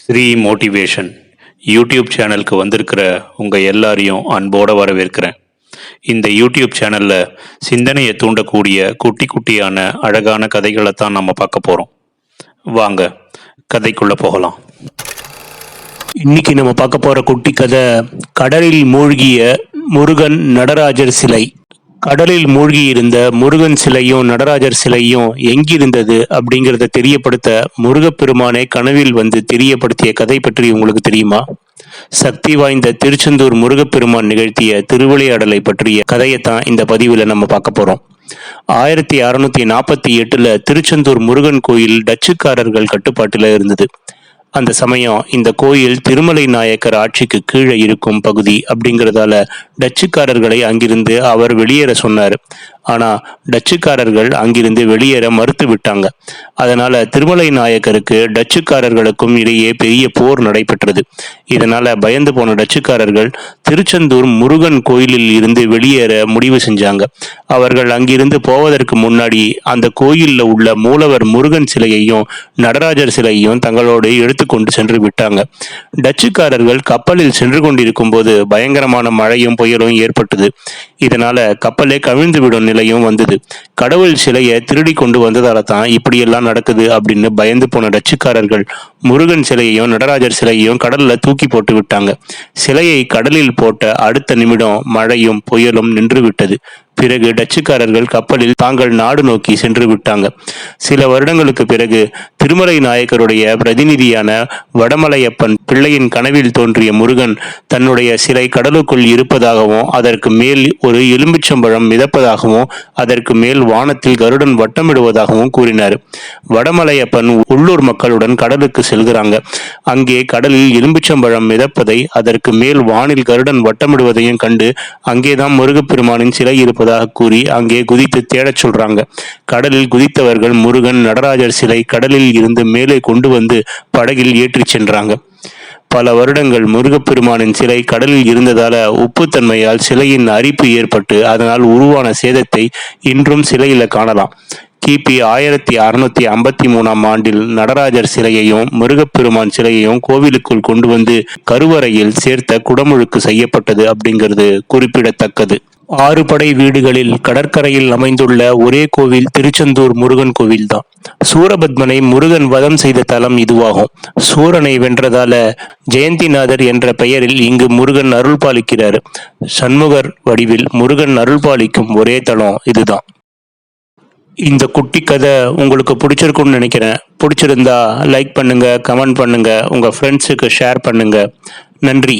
Sri motivation YouTube சேனலுக்கு வந்திருக்கிற உங்கள் எல்லாரையும் அன்போடு வரவேற்கிறேன். இந்த யூடியூப் சேனலில் சிந்தனையை தூண்டக்கூடிய குட்டி குட்டியான அழகான கதைகளை தான் நம்ம பார்க்க போகிறோம் வாங்க கதைக்குள்ளே போகலாம். இன்னைக்கு நம்ம பார்க்க போகிற குட்டி கதை கடலில் மூழ்கிய முருகன் நடராஜர் சிலை. கடலில் மூழ்கியிருந்த முருகன் சிலையும் நடராஜர் சிலையும் எங்கிருந்தது அப்படிங்கிறத தெரியப்படுத்த முருகப்பெருமானை கனவில் வந்து தெரியப்படுத்திய கதை பற்றி உங்களுக்கு தெரியுமா? சக்தி வாய்ந்த திருச்செந்தூர் முருகப்பெருமான் நிகழ்த்திய திருவிளையாடலை பற்றிய கதையைத்தான் இந்த பதிவில் நம்ம பார்க்க போகிறோம் ஆயிரத்தி அறுநூத்தி நாற்பத்தி எட்டுல திருச்செந்தூர் முருகன் கோயில் டச்சுக்காரர்கள் கட்டுப்பாட்டில் இருந்தது. அந்த சமயம் இந்த கோயில் திருமலை நாயக்கர் ஆட்சிக்கு கீழே இருக்கும் பகுதி அப்படிங்கிறதால டச்சுக்காரர்களை அங்கிருந்து அவர் வெளியேற சொன்னார். ஆனால் டச்சுக்காரர்கள் அங்கிருந்து வெளியேற மறுத்து விட்டாங்க அதனால திருமலை நாயக்கருக்கு டச்சுக்காரர்களுக்கும் இடையே பெரிய போர் நடைபெற்றது. இதனால பயந்து போன டச்சுக்காரர்கள் திருச்செந்தூர் முருகன் கோயிலில் இருந்து வெளியேற முடிவு செஞ்சாங்க. அவர்கள் அங்கிருந்து போவதற்கு முன்னாடி அந்த கோயிலில் உள்ள மூலவர் முருகன் சிலையையும் நடராஜர் சிலையையும் தங்களோடு எடுத்துக்கொண்டு சென்று விட்டாங்க. டச்சுக்காரர்கள் கப்பலில் சென்று கொண்டிருக்கும் போது பயங்கரமான மழையும் புயலும் ஏற்பட்டது. இதனால கப்பலே கவிழ்ந்து விடும் நிலையும் வந்தது. கடவுள் சிலையை திருடி கொண்டு வந்ததால தான் இப்படியெல்லாம் நடக்குது அப்படின்னு பயந்து போன டச்சுக்காரர்கள். முருகன் சிலையையும் நடராஜர் சிலையையும் கடல்ல தூக்கி போட்டு விட்டாங்க. சிலையை கடலில் போட்ட அடுத்த நிமிடம் மழையும் புயலும் நின்று விட்டது பிறகு டச்சுக்காரர்கள் கப்பலில் தாங்கள் நாடு நோக்கி சென்று விட்டாங்க. சில வருடங்களுக்கு பிறகு திருமலை நாயக்கருடைய பிரதிநிதியான வடமலையப்பன் பிள்ளையின் கனவில் தோன்றிய முருகன் தன்னுடைய சிலை கடலுக்குள் இருப்பதாகவும் அதற்கு மேல் ஒரு எலும்பிச்சம்பழம் மிதப்பதாகவும் அதற்கு மேல் வானத்தில் கருடன் வட்டமிடுவதாகவும் கூறினார். வடமலையப்பன் உள்ளூர் மக்களுடன் கடலுக்கு செல்கிறாங்க. அங்கே கடலில் எலும்பிச்சம்பழம் மிதப்பதை அதற்கு மேல் வானில் கருடன் வட்டமிடுவதையும் கண்டு அங்கேதான் முருகப்பெருமானின் சிலை இருப்பதாக கூறி அங்கே குதித்து தேடச் சொல்றாங்க. கடலில் குதித்தவர்கள் முருகன் நடராஜர் சிலை கடலில் இருந்து மேலே கொண்டு வந்து படகில் ஏற்றிச் சென்றாங்க. பல வருடங்கள் முருகப்பெருமானின் சிலை கடலில் இருந்ததால உப்புத்தன்மையால் சிலையின் அரிப்பு ஏற்பட்டு அதனால் உருவான சேதத்தை இன்றும் சிலையில காணலாம். கிபி ஆயிரத்தி அறுநூத்தி ஐம்பத்தி மூணாம் ஆண்டில் நடராஜர் சிலையையும் முருகப்பெருமான் சிலையையும் கோவிலுக்குள் கொண்டு வந்து கருவறையில் சேர்த்த குடமுழுக்கு செய்யப்பட்டது அப்படிங்கிறது குறிப்பிடத்தக்கது. ஆறு படை வீடுகளில் கடற்கரையில் அமைந்துள்ள ஒரே கோவில் திருச்செந்தூர் முருகன் கோவில் தான் சூரபத்மனை முருகன் வதம் செய்த தலம் இதுவாகும். சூரனை வென்றதால ஜெயந்திநாதர் என்ற பெயரில் இங்கு முருகன் அருள் பாலிக்கிறார். சண்முகர் வடிவில் முருகன் அருள் பாலிக்கும் ஒரே தலம் இதுதான். இந்த குட்டி கதை உங்களுக்கு பிடிச்சிருக்கும்னு நினைக்கிறேன். பிடிச்சிருந்தா லைக் பண்ணுங்க கமெண்ட் பண்ணுங்க உங்க ஃப்ரெண்ட்ஸுக்கு ஷேர் பண்ணுங்க. நன்றி.